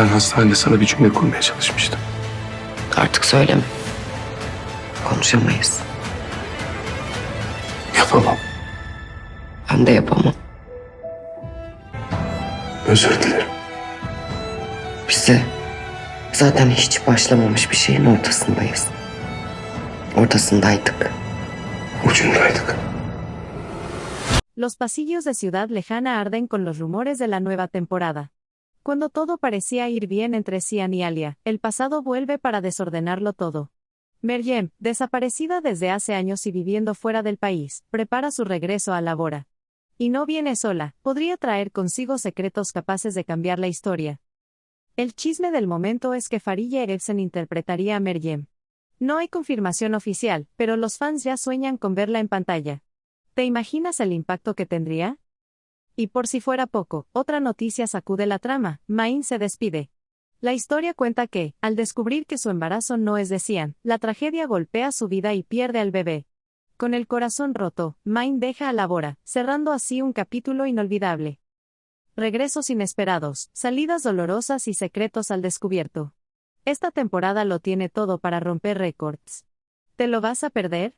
Ben hastanede sana bir cümle kurmaya çalışmıştım. Artık söyleme. Konuşamayız. Yapamam. Ben de yapamam. Özür dilerim. Bize zaten hiç başlamamış bir şeyin ortasındayız. Ortasındaydık. Ucundaydık. Los pasillos de Ciudad Lejana arden con los rumores de la nueva temporada. Cuando todo parecía ir bien entre Cian y Alia, el pasado vuelve para desordenarlo todo. Meryem, desaparecida desde hace años y viviendo fuera del país, prepara su regreso a Labora. Y no viene sola, podría traer consigo secretos capaces de cambiar la historia. El chisme del momento es que Farilla Erevsen interpretaría a Meryem. No hay confirmación oficial, pero los fans ya sueñan con verla en pantalla. ¿Te imaginas el impacto que tendría? Y por si fuera poco, otra noticia sacude la trama, Main se despide. La historia cuenta que, al descubrir que su embarazo no es de Cian, la tragedia golpea su vida y pierde al bebé. Con el corazón roto, Main deja a Labora, cerrando así un capítulo inolvidable. Regresos inesperados, salidas dolorosas y secretos al descubierto. Esta temporada lo tiene todo para romper récords. ¿Te lo vas a perder?